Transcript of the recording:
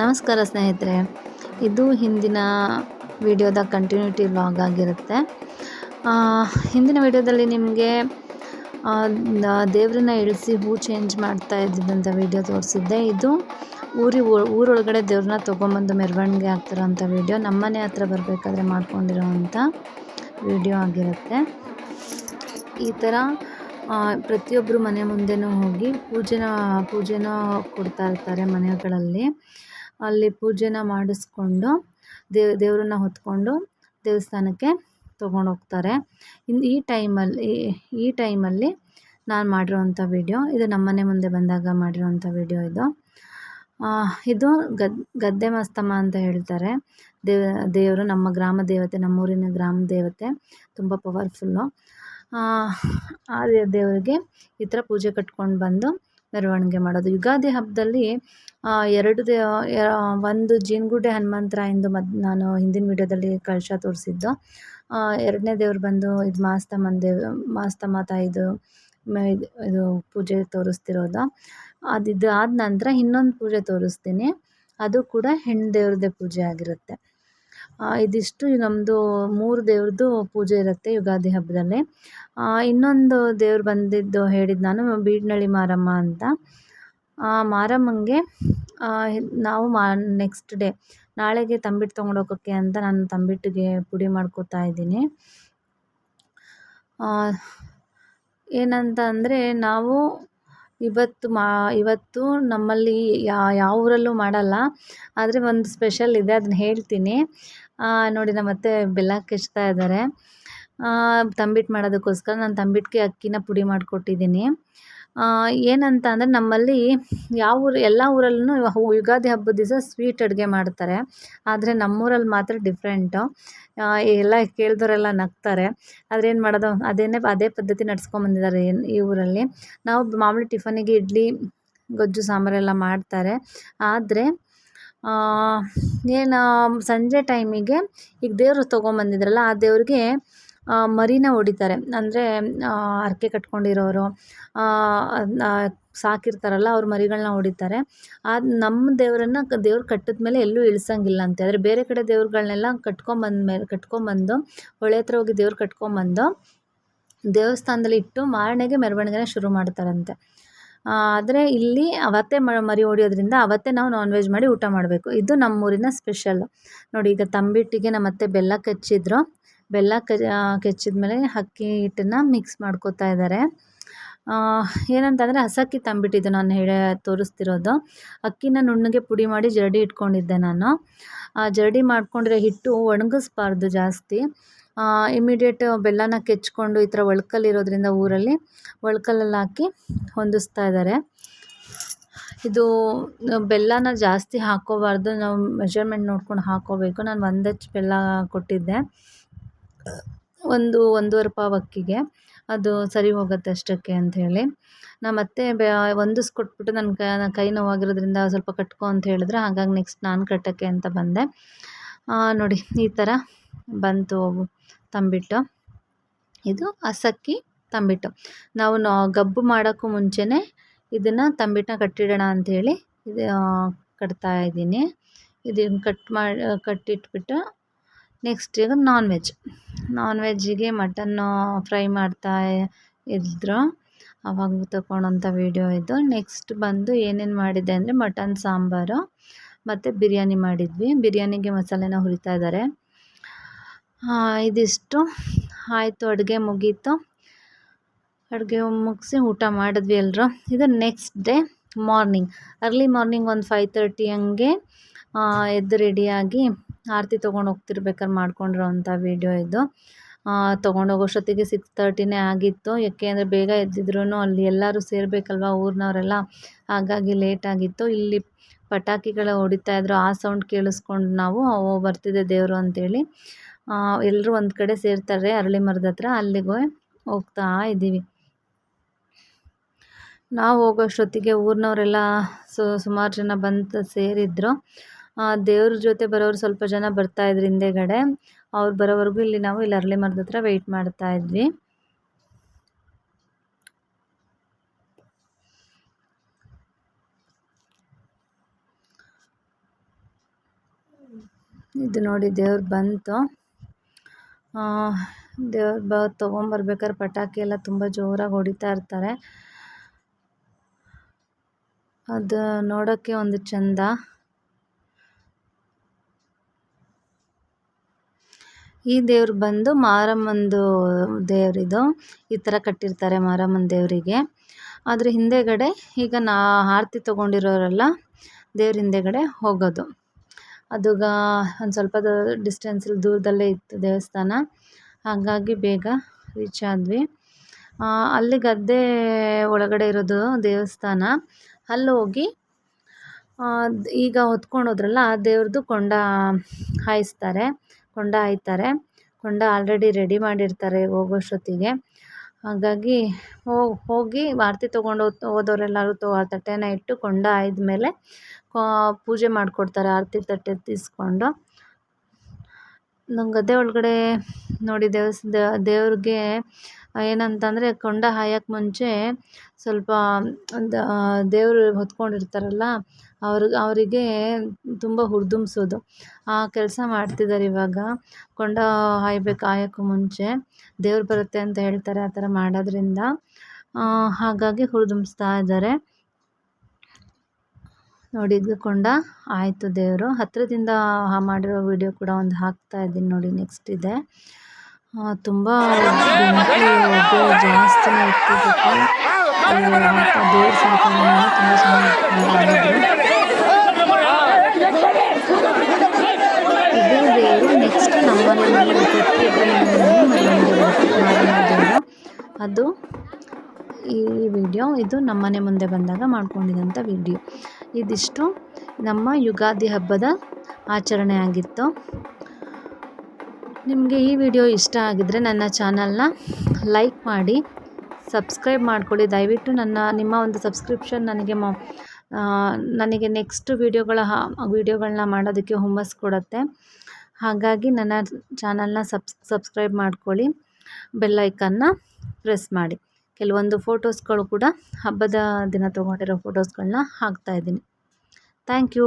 ನಮಸ್ಕಾರ ಸ್ನೇಹಿತರೆ, ಇದು ಹಿಂದಿನ ವಿಡಿಯೋದ ಕಂಟಿನ್ಯೂಟಿ ವ್ಲಾಗ್ ಆಗಿರುತ್ತೆ. ಹಿಂದಿನ ವಿಡಿಯೋದಲ್ಲಿ ನಿಮಗೆ ದೇವ್ರನ್ನ ಇಳಿಸಿ ಹೂ ಚೇಂಜ್ ಮಾಡ್ತಾ ಇದ್ದಿದ್ದಂಥ ವಿಡಿಯೋ ತೋರಿಸಿದ್ದೆ. ಇದು ಊರಿ, ಊರೊಳಗಡೆ ದೇವ್ರನ್ನ ತೊಗೊಂಬಂದು ಮೆರವಣಿಗೆ ಆಗ್ತಿರೋಂಥ ವಿಡಿಯೋ. ನಮ್ಮನೆ ಹತ್ರ ಬರಬೇಕಾದ್ರೆ ಮಾಡ್ಕೊಂಡಿರೋವಂಥ ವಿಡಿಯೋ ಆಗಿರುತ್ತೆ. ಈ ಥರ ಪ್ರತಿಯೊಬ್ಬರು ಮನೆ ಮುಂದೆನೂ ಹೋಗಿ ಪೂಜೆನ, ಪೂಜೆನೂ ಕೊಡ್ತಾ ಇರ್ತಾರೆ ಮನೆಗಳಲ್ಲಿ. ಅಲ್ಲಿ ಪೂಜೆನ ಮಾಡಿಸ್ಕೊಂಡು ದೇವ್, ದೇವ್ರನ್ನ ಹೊತ್ಕೊಂಡು ದೇವಸ್ಥಾನಕ್ಕೆ ತೊಗೊಂಡೋಗ್ತಾರೆ ಇನ್ನು ಈ ಟೈಮಲ್ಲಿ ಈ ಟೈಮಲ್ಲಿ ನಾನು ಮಾಡಿರೋವಂಥ ವಿಡಿಯೋ, ಇದು ನಮ್ಮನೆ ಮುಂದೆ ಬಂದಾಗ ಮಾಡಿರೋವಂಥ ವಿಡಿಯೋ ಇದು. ಇದು ಗದ್, ಗದ್ದೆ ಮಸ್ತಮ್ಮ ಅಂತ ಹೇಳ್ತಾರೆ. ದೇವ, ದೇವರು ನಮ್ಮ ಗ್ರಾಮ ದೇವತೆ, ನಮ್ಮೂರಿನ ಗ್ರಾಮ ದೇವತೆ, ತುಂಬ ಪವರ್ಫುಲ್ಲು ಆ ದೇವರಿಗೆ ಈ ಥರ ಪೂಜೆ ಕಟ್ಕೊಂಡು ಬಂದು ಮೆರವಣಿಗೆ ಮಾಡೋದು. ಯುಗಾದಿ ಹಬ್ಬದಲ್ಲಿ ಎರಡು ದೇ ಒಂದು ಜೀನ್ಗುಡ್ಡೆ ಹನುಮಂತರಾಯಂದು ಮದ್, ನಾನು ಹಿಂದಿನ ವಿಡಿಯೋದಲ್ಲಿ ಕಳಶ ತೋರಿಸಿದ್ದು. ಎರಡನೇ ದೇವ್ರು ಬಂದು ಇದು ಮಾಸ್ತಮ್ಮನ ದೇವ್, ಮಾಸ್ತಮ್ಮ ತಾಯಿದು ಇದು ಪೂಜೆ ತೋರಿಸ್ತಿರೋದು. ಅದು ಇದು ಆದ ನಂತರ ಇನ್ನೊಂದು ಪೂಜೆ ತೋರಿಸ್ತೀನಿ. ಅದು ಕೂಡ ಹೆಣ್ಣು ದೇವ್ರದ್ದೇ ಪೂಜೆ ಆಗಿರುತ್ತೆ. ಇದಿಷ್ಟು ನಮ್ಮದು ಮೂರು ದೇವ್ರದ್ದು ಪೂಜೆ ಇರುತ್ತೆ ಯುಗಾದಿ ಹಬ್ಬದಲ್ಲಿ. ಇನ್ನೊಂದು ದೇವ್ರು ಬಂದಿದ್ದು ಹೇಳಿದ್ದು ನಾನು ಬೀಡ್ನಳ್ಳಿ ಮಾರಮ್ಮ ಅಂತ. ಮಾರಮ್ಮಂಗೆ ನಾವು ಮಾ ನೆಕ್ಸ್ಟ್ ಡೇ ನಾಳೆಗೆ ತಂಬಿಟ್ಟು ತೊಗೊಂಡೋಗೋಕ್ಕೆ ಅಂತ ನಾನು ತಂಬಿಟ್ಟಿಗೆ ಪುಡಿ ಮಾಡ್ಕೋತಾ ಇದ್ದೀನಿ. ಏನಂತ ಅಂದರೆ ನಾವು ಇವತ್ತು ಮಾ, ಇವತ್ತು ನಮ್ಮಲ್ಲಿ ಯಾವ ಊರಲ್ಲೂ ಮಾಡಲ್ಲ. ಆದರೆ ಒಂದು ಸ್ಪೆಷಲ್ ಇದೆ, ಅದನ್ನ ಹೇಳ್ತೀನಿ. ನೋಡಿ ನಮ್ಮ ಅತ್ತೆ ಬೆಲ್ಲ ಕೆಚ್ತಾ ಇದ್ದಾರೆ. ತಂಬಿಟ್ಟು ಮಾಡೋದಕ್ಕೋಸ್ಕರ ನಾನು ತಂಬಿಟ್ಟಿಗೆ ಅಕ್ಕಿನ ಪುಡಿ ಮಾಡಿಕೊಟ್ಟಿದ್ದೀನಿ. ಏನಂತ ಅಂದರೆ ನಮ್ಮಲ್ಲಿ ಯಾವ ಊರು, ಎಲ್ಲ ಊರಲ್ಲೂ ಯುಗಾದಿ ಹಬ್ಬದ ದಿವಸ ಸ್ವೀಟ್ ಅಡುಗೆ ಮಾಡ್ತಾರೆ. ಆದರೆ ನಮ್ಮೂರಲ್ಲಿ ಮಾತ್ರ ಡಿಫ್ರೆಂಟು ಎಲ್ಲ ಕೇಳಿದವರೆಲ್ಲ ನಗ್ತಾರೆ. ಆದರೆ ಏನು ಮಾಡೋದು, ಅದೇನೇ, ಅದೇ ಪದ್ಧತಿ ನಡ್ಸ್ಕೊಂಬಂದಿದ್ದಾರೆ ಏನು ಈ ಊರಲ್ಲಿ. ನಾವು ಮಾಮೂಲಿ ಟಿಫನಿಗೆ ಇಡ್ಲಿ, ಗೊಜ್ಜು ಸಾಂಬಾರೆಲ್ಲ ಮಾಡ್ತಾರೆ. ಆದರೆ ಏನು ಸಂಜೆ ಟೈಮಿಗೆ ಈಗ ದೇವರು ತೊಗೊಂಬಂದಿದ್ರಲ್ಲ ಆ ದೇವ್ರಿಗೆ ಮರಿನ ಹೊಡಿತಾರೆ. ಅಂದರೆ ಹರಕೆ ಕಟ್ಕೊಂಡಿರೋರು ಸಾಕಿರ್ತಾರಲ್ಲ, ಅವ್ರ ಮರಿಗಳನ್ನ ಹೊಡಿತಾರೆ. ಅದು ನಮ್ಮ ದೇವರನ್ನ ದೇವ್ರು ಕಟ್ಟಿದ ಮೇಲೆ ಎಲ್ಲೂ ಇಳಿಸಂಗಿಲ್ಲ ಅಂತೆ. ಆದರೆ ಬೇರೆ ಕಡೆ ದೇವ್ರುಗಳನ್ನೆಲ್ಲ ಕಟ್ಕೊಂಬಂದ ಮೇಲೆ ಕಟ್ಕೊಂಬಂದು, ಹೊಳೆ ಹತ್ರ ಹೋಗಿ ದೇವ್ರು ಕಟ್ಕೊಂಬಂದು, ದೇವಸ್ಥಾನದಲ್ಲಿ ಇಟ್ಟು ಮಾರನೆಗೆ ಮೆರವಣಿಗೆನ ಶುರು ಮಾಡ್ತಾರಂತೆ. ಆದರೆ ಇಲ್ಲಿ ಅವತ್ತೇ ಮರಿ ಹೊಡಿಯೋದ್ರಿಂದ ಅವತ್ತೇ ನಾವು ನಾನ್ ವೆಜ್ ಮಾಡಿ ಊಟ ಮಾಡಬೇಕು. ಇದು ನಮ್ಮೂರಿನ ಸ್ಪೆಷಲ್ಲು ನೋಡಿ, ಈಗ ತಂಬಿಟ್ಟಿಗೆ ನಮ್ಮತ್ತೆ ಬೆಲ್ಲ ಕಚ್ಚಿದ್ರು. ಬೆಲ್ಲ ಕೆಚ್ಚಿದ ಮೇಲೆ ಅಕ್ಕಿ ಹಿಟ್ಟನ್ನು ಮಿಕ್ಸ್ ಮಾಡ್ಕೊತಾ ಇದ್ದಾರೆ ಏನಂತಂದರೆ ಹಸಕ್ಕಿ ತಂಬಿಟ್ಟಿದ್ದು ನಾನು ಹೇಳ, ತೋರಿಸ್ತಿರೋದು. ಅಕ್ಕಿನ ನುಣ್ಣಗೆ ಪುಡಿ ಮಾಡಿ ಜರಡಿ ಇಟ್ಕೊಂಡಿದ್ದೆ ನಾನು. ಆ, ಜರಡಿ ಮಾಡ್ಕೊಂಡಿರೋ ಹಿಟ್ಟು ಒಣಗಿಸ್ಬಾರ್ದು ಜಾಸ್ತಿ. ಇಮಿಡಿಯೇಟ್ ಬೆಲ್ಲನ ಕೆಚ್ಕೊಂಡು ಈ ಥರ ಒಳ್ಕಲ್ಲಿರೋದ್ರಿಂದ ಊರಲ್ಲಿ ಒಳ್ಕಲ್ಲಲ್ಲಿ ಹಾಕಿ ಹೊಂದಿಸ್ತಾ ಇದ್ದಾರೆ ಇದು, ಬೆಲ್ಲನ ಜಾಸ್ತಿ ಹಾಕೋಬಾರ್ದು. ನಾವು ಮೆಷರ್ಮೆಂಟ್ ನೋಡ್ಕೊಂಡು ಹಾಕೋಬೇಕು. ನಾನು ಒಂದು ಅಚ್ಚು ಬೆಲ್ಲ ಕೊಟ್ಟಿದ್ದೆ. ಒಂದು ಒಂದೂವರೆ ಪಾವು ಅಕ್ಕಿಗೆ. ಅದು ಸರಿ ಹೋಗುತ್ತೆ ಅಷ್ಟಕ್ಕೆ ಅಂಥೇಳಿ ನಮ್ಮತ್ತೆ ಅತ್ತೆ ಒಂದಿಸ್ ಕೊಟ್ಬಿಟ್ಟು ನನ್ನ ಕ ನೋವಾಗಿರೋದ್ರಿಂದ ಸ್ವಲ್ಪ ಕಟ್ಕೊ ಅಂತ ಹೇಳಿದ್ರೆ ಹಾಗಾಗಿ ನೆಕ್ಸ್ಟ್ ನಾನು ಕಟ್ಟೋಕ್ಕೆ ಅಂತ ಬಂದೆ. ನೋಡಿ ಈ ಥರ ಬಂತು ತಂಬಿಟ್ಟು. ಇದು ಹಸಕ್ಕಿ ತಂಬಿಟ್ಟು. ನಾವು ಗಬ್ಬು ಮಾಡೋಕ್ಕೂ ಮುಂಚೆನೇ ಇದನ್ನು ತಂಬಿಟ್ಟನ್ನ ಕಟ್ಟಿಡೋಣ ಅಂಥೇಳಿ ಇದು ಕಟ್ತಾ ಇದ್ದೀನಿ. ಇದನ್ನು ಕಟ್ ಮಾಡಿ ಕಟ್ಟಿಟ್ಬಿಟ್ಟು ನೆಕ್ಸ್ಟ್ ಇದು ನಾನ್ ವೆಜ್ ನಾನ್ ವೆಜ್ಜಿಗೆ ಮಟನ್ನು ಫ್ರೈ ಮಾಡ್ತಾ ಇದ್ದರು ಅವಾಗ ತಗೊಂಡಂಥ ವೀಡಿಯೋ ಇದು. ನೆಕ್ಸ್ಟ್ ಬಂದು ಏನೇನು ಮಾಡಿದ್ದೆ ಅಂದರೆ ಮಟನ್ ಸಾಂಬಾರು, ಮತ್ತು ಬಿರಿಯಾನಿ ಮಾಡಿದ್ವಿ. ಬಿರಿಯಾನಿಗೆ ಮಸಾಲೆನ ಹುರಿತಾ ಇದ್ದಾರೆ ಇದಿಷ್ಟು. ಆಯಿತು, ಅಡುಗೆ ಮುಗೀತು. ಅಡುಗೆ ಮುಗಿಸಿ ಊಟ ಮಾಡಿದ್ವಿ ಎಲ್ಲರೂ ಇದು next day morning early morning ಒಂದು ಫೈವ್ ತರ್ಟಿ ಹಂಗೆ ಎದ್ದು ರೆಡಿಯಾಗಿ ಆರತಿ ತೊಗೊಂಡು ಹೋಗ್ತಿರ್ಬೇಕಾದ್ರೆ ಮಾಡ್ಕೊಂಡಿರೋವಂಥ ವೀಡಿಯೋ ಇದು. ತೊಗೊಂಡೋಗೋಷ್ಟೊತ್ತಿಗೆ ಸಿಕ್ಸ್ ತರ್ಟಿನೇ ಆಗಿತ್ತು. ಯಾಕೆ ಅಂದರೆ ಬೇಗ ಎದ್ದಿದ್ರು ಅಲ್ಲಿ ಎಲ್ಲರೂ ಸೇರಬೇಕಲ್ವ ಊರಿನವರೆಲ್ಲ? ಹಾಗಾಗಿ ಲೇಟ್ ಆಗಿತ್ತು. ಇಲ್ಲಿ ಪಟಾಕಿಗಳ ಹೊಡಿತಾ ಇದ್ರು. ಆ ಸೌಂಡ್ ಕೇಳಿಸ್ಕೊಂಡು ನಾವು, ಓ, ಬರ್ತಿದೆ ದೇವರು ಅಂತೇಳಿ. ಎಲ್ಲರೂ ಒಂದು ಕಡೆ ಸೇರ್ತಾರೆ ಅರಳಿ ಮರದ ಹತ್ರ. ಅಲ್ಲಿಗೆ ಹೋಗ್ತಾ ಇದ್ದೀವಿ. ನಾವು ಹೋಗೋಷ್ಟೊತ್ತಿಗೆ ಊರಿನವರೆಲ್ಲ ಸುಮಾರು ಜನ ಬಂದು ಸೇರಿದ್ರು. ದೇವ್ರ ಜೊತೆ ಬರೋರು ಸ್ವಲ್ಪ ಜನ ಬರ್ತಾ ಇದ್ರು ಹಿಂದೆಗಡೆ. ಅವ್ರು ಬರೋವರೆಗೂ ಇಲ್ಲಿ ನಾವು ಇಲ್ಲಿ ಅರಳಿ ಮರದ ಹತ್ರ ವೆಯ್ಟ್ ಮಾಡ್ತಾ ಇದ್ವಿ. ಇದು ನೋಡಿ ದೇವ್ರು ಬಂತು. ದೇವ್ರು ಬ, ತೊಗೊಂಬರ್ಬೇಕಾದ್ರೆ ಪಟಾಕಿ ಎಲ್ಲ ತುಂಬ ಜೋರಾಗಿ ಹೊಡಿತಾ ಇರ್ತಾರೆ. ಅದು ನೋಡೋಕ್ಕೆ ಒಂದು ಚಂದ. ಈ ದೇವ್ರು ಬಂದು ಮಾರಮ್ಮಂದು ದೇವರಿದು ಈ ಥರ ಕಟ್ಟಿರ್ತಾರೆ ಮಾರಮ್ಮನ ದೇವರಿಗೆ. ಆದರೆ ಹಿಂದೆಗಡೆ ಈಗ ನಾ ಆರತಿ ತೊಗೊಂಡಿರೋರೆಲ್ಲ ದೇವ್ರ ಹಿಂದೆಗಡೆ ಹೋಗೋದು. ಅದು ಒಂದು ಸ್ವಲ್ಪ ಡಿಸ್ಟೆನ್ಸಲ್ಲಿ ದೂರದಲ್ಲೇ ಇತ್ತು ದೇವಸ್ಥಾನ. ಹಾಗಾಗಿ ಬೇಗ ರೀಚ್ ಆದ್ವಿ. ಅಲ್ಲಿ ಗದ್ದೆ ಒಳಗಡೆ ಇರೋದು ದೇವಸ್ಥಾನ. ಅಲ್ಲಿ ಹೋಗಿ ಈಗ ಹೊತ್ಕೊಂಡೋದ್ರಲ್ಲ ಆ ದೇವ್ರದ್ದು ಕೊಂಡ ಹಾಯಿಸ್ತಾರೆ. ಕೊಂಡ ಆಯ್ತಾರೆ ಕೊಂಡ ಆಲ್ರೆಡಿ ರೆಡಿ ಮಾಡಿರ್ತಾರೆ ಹೋಗೋಷ್ಟೊತ್ತಿಗೆ. ಹಾಗಾಗಿ ಹೋಗಿ ಆರತಿ ತೊಗೊಂಡು ಹೋದವರೆಲ್ಲರೂ ತೊ ತಟ್ಟೆನ ಇಟ್ಟು ಕೊಂಡ ಆಯ್ದಮೇಲೆ ಪೂಜೆ ಮಾಡಿಕೊಡ್ತಾರೆ ಆರತಿ ತಟ್ಟೆ ತೀಸ್ಕೊಂಡು. ನಮ್ಮ ಗದ್ದೆ ಒಳಗಡೆ ನೋಡಿ ದೇವಸ್ ದೇವ್ರಿಗೆ ಏನಂತಂದರೆ ಕೊಂಡ ಹಾಯಕ್ಕೆ ಮುಂಚೆ ಸ್ವಲ್ಪ ದೇವರು ಹೊತ್ಕೊಂಡಿರ್ತಾರಲ್ಲ ಅವ್ರಿಗೆ ಅವರಿಗೆ ತುಂಬ ಹುರಿದುಂಬ್ಸೋದು ಆ ಕೆಲಸ ಮಾಡ್ತಿದ್ದಾರೆ ಇವಾಗ. ಕೊಂಡ ಹಾಯ್ಬೇಕು ಹಾಯೋಕ್ಕೂ ಮುಂಚೆ ದೇವ್ರು ಬರುತ್ತೆ ಅಂತ ಹೇಳ್ತಾರೆ ಆ ಥರ ಮಾಡೋದ್ರಿಂದ ಹಾಗಾಗಿ ಹುರಿದುಂಬಿಸ್ತಾ ಇದ್ದಾರೆ ನೋಡಿ ಕೊಂಡ ಆಯಿತು ದೇವರು. ಹತ್ತಿರದಿಂದ ಮಾಡಿರೋ ವಿಡಿಯೋ ಕೂಡ ಒಂದು ಹಾಕ್ತಾ ಇದ್ದೀನಿ ನೋಡಿ, ನೆಕ್ಸ್ಟ್ ಇದೆ. ತುಂಬ ಜಾಸ್ತಿನೇ ಇಟ್ಟಿದ್ದಕ್ಕೆ ದೇವ್ರ ಸಂಕಲನ ತುಂಬ ಇದೇ ದೇವರು ನೆಕ್ಸ್ಟ್ ನಮ್ಮನೆ ದೇವರು ಅದು ಈ ವಿಡಿಯೋ ಇದು ನಮ್ಮನೆ ಮುಂದೆ ಬಂದಾಗ ಮಾಡ್ಕೊಂಡಿದ್ದಂಥ ವಿಡಿಯೋ. ಇದಿಷ್ಟು ನಮ್ಮ ಯುಗಾದಿ ಹಬ್ಬದ ಆಚರಣೆ ಆಗಿತ್ತು ನಿಮಗೆ ಈ ವಿಡಿಯೋ ಇಷ್ಟ ಆಗಿದ್ದರೆ ನನ್ನ ಚಾನಲ್ನ ಲೈಕ್ ಮಾಡಿ, ಸಬ್ಸ್ಕ್ರೈಬ್ ಮಾಡ್ಕೊಳ್ಳಿ. ದಯವಿಟ್ಟು ನನ್ನ, ನಿಮ್ಮ ಒಂದು ಸಬ್ಸ್ಕ್ರಿಪ್ಷನ್ ನನಗೆ ನನಗೆ ನೆಕ್ಸ್ಟ್ ವೀಡಿಯೋಗಳ ವೀಡಿಯೋಗಳನ್ನ ಮಾಡೋದಕ್ಕೆ ಹುಮ್ಮಸ್ ಕೊಡುತ್ತೆ. ಹಾಗಾಗಿ ನನ್ನ ಚಾನಲ್ನ ಸಬ್ಸ್, ಸಬ್ಸ್ಕ್ರೈಬ್ ಮಾಡ್ಕೊಳ್ಳಿ. ಬೆಲ್ಲೈಕನ್ನ ಪ್ರೆಸ್ ಮಾಡಿ. ಕೆಲವೊಂದು ಫೋಟೋಸ್ಗಳು ಕೂಡ ಹಬ್ಬದ ದಿನ ತೊಗೊಂಡಿರೋ ಫೋಟೋಸ್ಗಳನ್ನ ಹಾಕ್ತಾಯಿದ್ದೀನಿ ಥ್ಯಾಂಕ್ ಯು.